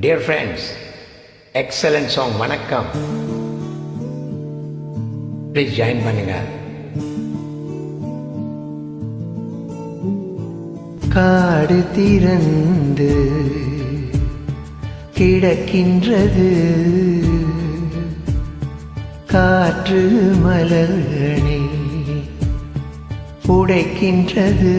Dear friends excellent song வணக்கம் please join பண்ணுங்க காடு திறந்து கிடக்கின்றது. காற்று மலர்களை உடைக்கின்றது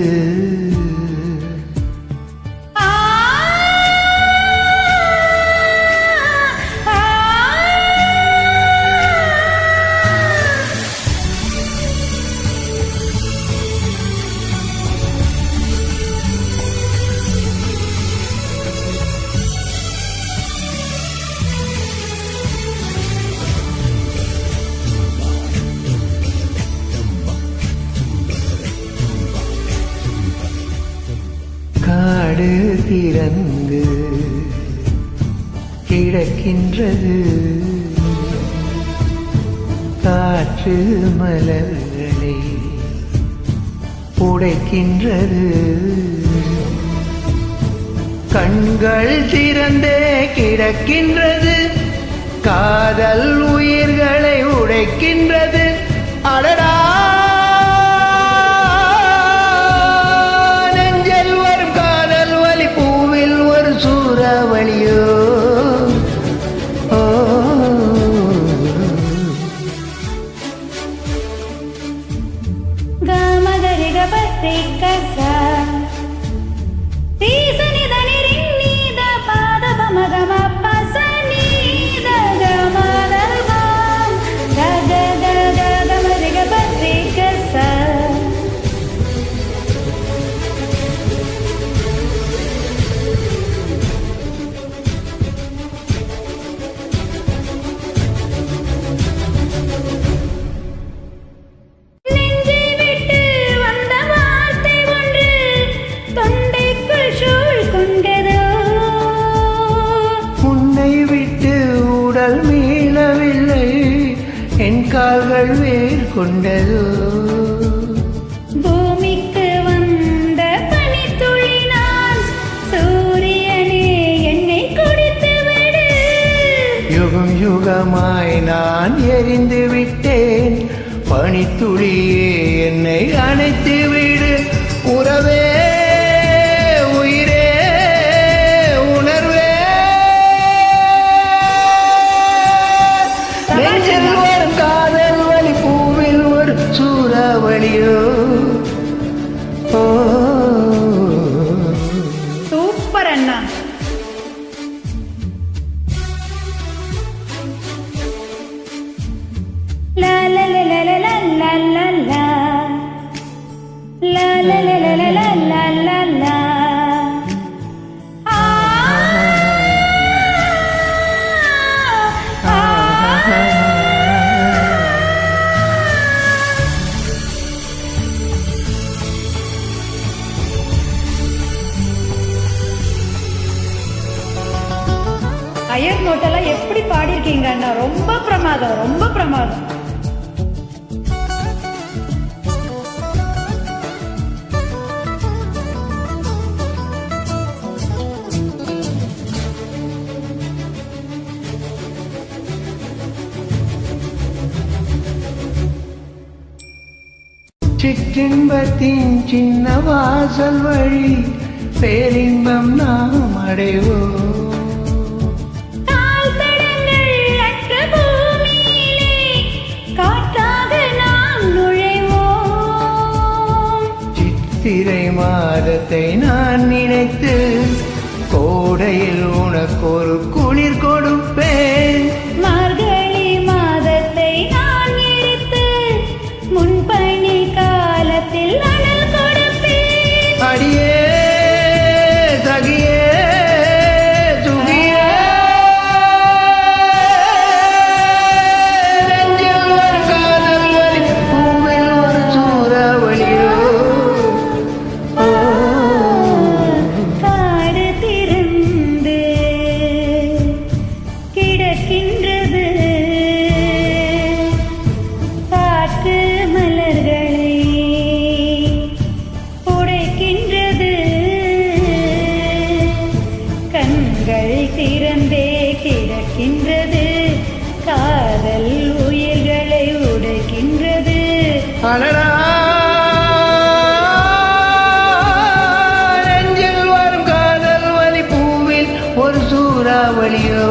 காடு திறந்து கிடக்கின்றது. காற்று மலர்களை உடைக்கின்றது கண்கள் திறந்தே கிடக்கின்றது. காதல் உயிர்களை உடைக்கின்றது. அடடா! உடல் மீளவில்லை. என் கால்கள் வேர் கொண்டதோ பூமிக்கு வந்த பனித்துளி நான் சூரியனே என்னை குடித்து விடு. யுகம் யுகமாய் நான் எரிந்து விட்டேன். பனித்துளியே என்னை அணைத்து விடு. உறவே சூறாவளியோ ஓ. சூப்பர் அண்ணா. லா லா லா லா லா லா. லா லா லா அயர் நோட்டெல்லாம் எப்படி பாடியிருக்கீங்க அண்ணா? ரொம்ப பிரமாதம் ரொம்ப பிரமாதம். சிற்றின்பத்தின் சின்ன வாசல் வழி பேரின்பம் நாம் அடைவோம். மாதத்தை நான் நினைத்து கோடையில் உனக்கு ஒரு குளிர் கொடும். மலரா. நெஞ்சில் வரும் காதல் வலி பூவில் ஒரு சூறாவளியோ.